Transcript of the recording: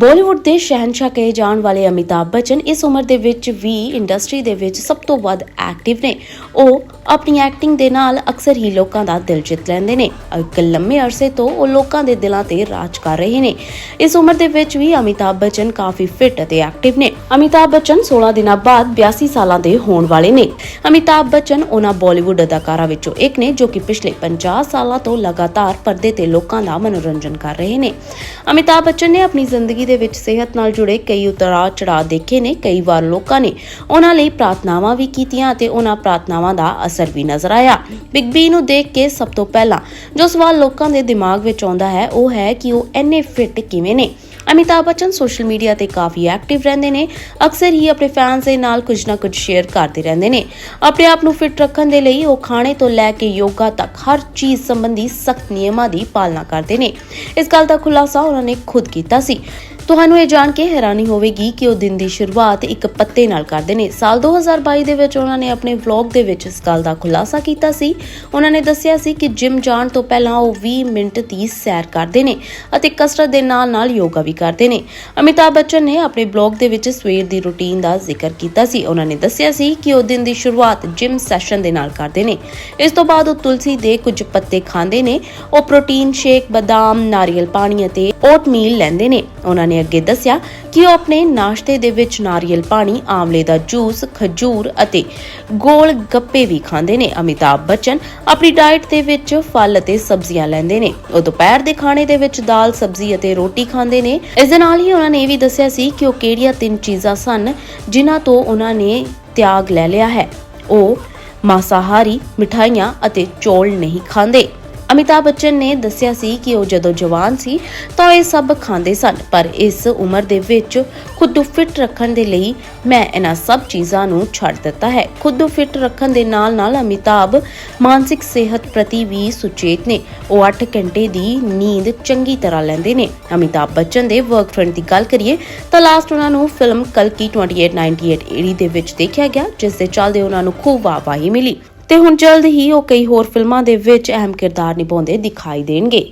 ਬਾਲੀਵੁੱਡ ਦੇ ਸ਼ਹਿਨशाह ਕਹੇ ਜਾਣ ਵਾਲੇ ਅਮਿਤਾਭ ਬਚਨ ਇਸ ਉਮਰ ਦੇ ਵਿੱਚ ਵੀ ਇੰਡਸਟਰੀ ਦੇ ਵਿੱਚ ਸਭ ਤੋਂ ਵੱਧ ਐਕਟਿਵ ਨੇ। ਉਹ ਆਪਣੀ ਐਕਟਿੰਗ ਦੇ ਨਾਲ ਅਕਸਰ ਹੀ ਲੋਕਾਂ ਦਾ ਦਿਲ ਜਿੱਤ ਲੈਂਦੇ ਨੇ। ਇੱਕ ਲੰਮੇ ਅਰਸੇ ਤੋਂ ਉਹ ਲੋਕਾਂ ਦੇ ਦਿਲਾਂ ਤੇ ਰਾਜ ਕਰ ਰਹੇ ਨੇ। ਇਸ ਉਮਰ ਦੇ ਵਿੱਚ ਵੀ ਅਮਿਤਾਭ ਬੱਚਨ ਕਾਫੀ ਫਿਟ ਅਤੇ ਐਕਟਿਵ ਨੇ। ਅਮਿਤਾਭ ਬੱਚਨ 16 ਦਿਨਾਂ ਬਾਅਦ 82 ਸਾਲਾਂ ਦੇ ਹੋਣ ਵਾਲੇ ਨੇ। ਅਮਿਤਾਭ ਬਚਨ ਉਹਨਾਂ ਬਾਲੀਵੁੱਡ ਅਦਾਕਾਰਾਂ ਵਿੱਚੋਂ ਇੱਕ ਨੇ ਜੋ ਕਿ ਪਿਛਲੇ 50 ਸਾਲਾਂ ਤੋਂ ਲਗਾਤਾਰ ਪਰਦੇ ਤੇ ਲੋਕਾਂ ਦਾ ਮਨੋਰੰਜਨ ਕਰ ਰਹੇ ਨੇ। ਅਮਿਤਾਭ ਬਚਨ ਨੇ ਆਪਣੀ ਜ਼ਿੰਦਗੀ ਦੇ ਵਿੱਚ ਸਿਹਤ ਨਾਲ ਜੁੜੇ ਕਈ ਉਤਰਾ ਚੜਾਅ ਦੇਖੇ ਨੇ, ਕਈ ਵਾਰ ਲੋਕਾਂ ਨੇ ਉਹਨਾਂ ਲਈ ਪ੍ਰਾਰਥਨਾਵਾਂ ਵੀ ਕੀਤੀਆਂ ਅਤੇ ਉਹਨਾਂ ਪ੍ਰਾਰਥਨਾਵਾਂ ਦਾ ਅਸਰ ਵੀ ਨਜ਼ਰ ਆਇਆ। ਬਿਗ ਬੀ ਨੂੰ ਦੇਖ ਕੇ ਸਭ ਤੋਂ ਪਹਿਲਾਂ ਜੋ ਸਵਾਲ ਲੋਕਾਂ ਦੇ ਦਿਮਾਗ ਵਿੱਚ ਆਉਂਦਾ ਹੈ, ਉਹ ਹੈ ਕਿ ਉਹ ਇੰਨੇ ਫਿੱਟ ਕਿਵੇਂ ਨੇ? ਅਮਿਤਾਭ ਬੱਚਨ ਸੋਸ਼ਲ ਮੀਡੀਆ ਤੇ ਕਾਫੀ ਐਕਟਿਵ ਰਹਿੰਦੇ ਨੇ। ਅਕਸਰ ਹੀ ਆਪਣੇ ਫੈਨਸ ਦੇ ਨਾਲ ਕੁਝ ਨਾ ਕੁਝ ਸ਼ੇਅਰ ਕਰਦੇ ਰਹਿੰਦੇ ਨੇ। ਆਪਣੇ ਆਪ ਨੂੰ ਫਿਟ ਰੱਖਣ ਦੇ ਲਈ ਉਹ ਖਾਣੇ ਤੋਂ ਲੈ ਕੇ ਯੋਗਾ ਤੱਕ ਹਰ ਚੀਜ਼ ਸੰਬੰਧੀ ਸਖਤ ਨਿਯਮਾਂ ਦੀ ਪਾਲਣਾ ਕਰਦੇ ਨੇ। ਇਸ ਗੱਲ ਦਾ ਖੁਲਾਸਾ ਉਹਨਾਂ ਨੇ ਖੁਦ ਕੀਤਾ ਸੀ। ਤੁਹਾਨੂੰ ਇਹ ਜਾਣ ਕੇ ਹੈਰਾਨੀ ਹੋਵੇਗੀ ਕਿ ਉਹ ਦਿਨ ਦੀ ਸ਼ੁਰੂਆਤ ਇੱਕ ਪੱਤੇ ਨਾਲ ਕਰਦੇ ਨੇ। ਸਾਲ 2022 ਦੇ ਵਿੱਚ ਉਹਨਾਂ ਨੇ ਆਪਣੇ ਵਲੌਗ ਦੇ ਵਿੱਚ ਇਸ ਗੱਲ ਦਾ ਖੁਲਾਸਾ ਕੀਤਾ ਸੀ। ਉਹਨਾਂ ਨੇ ਦੱਸਿਆ ਸੀ ਕਿ ਜਿਮ ਜਾਣ ਤੋਂ ਪਹਿਲਾਂ ਉਹ 20 ਮਿੰਟ ਦੀ ਸੈਰ ਕਰਦੇ ਨੇ ਅਤੇ ਕਸਰਤ ਦੇ ਨਾਲ-ਨਾਲ ਯੋਗਾ ਵੀ ਕਰਦੇ ਨੇ। ਅਮਿਤਾਭ ਬੱਚਨ ਨੇ ਆਪਣੇ ਬਲੌਗ ਦੇ ਵਿੱਚ ਸਵੇਰ ਦੀ ਰੁਟੀਨ ਦਾ ਜ਼ਿਕਰ ਕੀਤਾ ਸੀ। ਉਹਨਾਂ ਨੇ ਦੱਸਿਆ ਸੀ ਕਿ ਉਹ ਦਿਨ ਦੀ ਸ਼ੁਰੂਆਤ ਜਿਮ ਸੈਸ਼ਨ ਦੇ ਨਾਲ ਕਰਦੇ ਨੇ। ਇਸ ਤੋਂ ਬਾਅਦ ਉਹ ਤੁਲਸੀ ਦੇ ਕੁਝ ਪੱਤੇ ਖਾਂਦੇ ਨੇ। ਉਹ ਪ੍ਰੋਟੀਨ, ਸ਼ੇਕ, ਬਦਾਮ, ਨਾਰੀਅਲ ਪਾਣੀ ਅਤੇ ਓਟਮੀਲ ਲੈਂਦੇ ਨੇ। ਉਹਨਾਂ ਨੇ ਅੱਗੇ ਦੱਸਿਆ ਕਿ ਉਹ ਆਪਣੇ ਨਾਸ਼ਤੇ ਦੇ ਵਿੱਚ ਨਾਰੀਅਲ ਪਾਣੀ, ਆਮਲੇ ਦਾ ਜੂਸ, ਖਜੂਰ ਅਤੇ ਗੋਲ ਗੱਪੇ ਵੀ ਖਾਂਦੇ ਨੇ। ਅਮਿਤਾਭ ਬੱਚਨ ਆਪਣੀ ਡਾਈਟ ਦੇ ਵਿੱਚ ਫਲ ਅਤੇ ਸਬਜ਼ੀਆਂ ਲੈਂਦੇ ਨੇ। ਉਹ ਦੁਪਹਿਰ ਦੇ ਖਾਣੇ ਦੇ ਵਿੱਚ ਦਾਲ, ਸਬਜ਼ੀ ਅਤੇ ਰੋਟੀ ਖਾਂਦੇ ਨੇ। ਇਸ ਦੇ ਨਾਲ ਹੀ ਉਹਨਾਂ ਨੇ ਇਹ ਵੀ ਦੱਸਿਆ ਸੀ ਕਿ ਉਹ ਕਿਹੜੀਆਂ ਤਿੰਨ ਚੀਜ਼ਾਂ ਸਨ ਜਿਨ੍ਹਾਂ ਤੋਂ ਉਹਨਾਂ ਨੇ ਤਿਆਗ ਲੈ ਲਿਆ ਹੈ। ਉਹ ਮਾਸਾਹਾਰੀ ਮਿਠਾਈਆਂ ਅਤੇ ਚੌਲ ਨਹੀਂ ਖਾਂਦੇ। ਅਮਿਤਾਭ ਬੱਚਨ ਨੇ ਦੱਸਿਆ ਸੀ ਕਿ ਉਹ ਜਦੋਂ ਜਵਾਨ ਸੀ ਤਾਂ ਇਹ ਸਭ ਖਾਂਦੇ ਸਨ, ਪਰ ਇਸ ਉਮਰ ਦੇ ਵਿੱਚ ਖੁਦ ਨੂੰ ਫਿਟ ਰੱਖਣ ਦੇ ਲਈ ਮੈਂ ਇਹਨਾਂ ਸਭ ਚੀਜ਼ਾਂ ਨੂੰ ਛੱਡ ਦਿੱਤਾ ਹੈ। ਖੁਦ ਨੂੰ ਫਿਟ ਰੱਖਣ ਦੇ ਨਾਲ-ਨਾਲ ਅਮਿਤਾਭ ਮਾਨਸਿਕ ਸਿਹਤ ਪ੍ਰਤੀ ਵੀ ਸੁਚੇਤ ਨੇ। ਉਹ 8 ਘੰਟੇ ਦੀ ਨੀਂਦ ਚੰਗੀ ਤਰ੍ਹਾਂ ਲੈਂਦੇ ਨੇ। ਅਮਿਤਾਭ ਬੱਚਨ ਦੇ ਵਰਕ ਫਰੰਟ ਦੀ ਗੱਲ ਕਰੀਏ ਤਾਂ ਲਾਸਟ ਉਹਨਾਂ ਨੂੰ ਫਿਲਮ ਕਲਕੀ 2898 ਏੜੀ ਦੇ ਵਿੱਚ ਦੇਖਿਆ ਗਿਆ, ਜਿਸ ਦੇ ਚੱਲਦੇ ਉਹਨਾਂ ਨੂੰ ਖੂਬ ਵਾਹਵਾਹੀ ਮਿਲੀ। ਤੇ ਹੁਣ ਜਲਦ ਹੀ ਉਹ ਕਈ ਹੋਰ ਫਿਲਮਾਂ ਦੇ ਵਿੱਚ ਅਹਿਮ ਕਿਰਦਾਰ ਨਿਭਾਉਂਦੇ ਦਿਖਾਈ ਦੇਣਗੇ।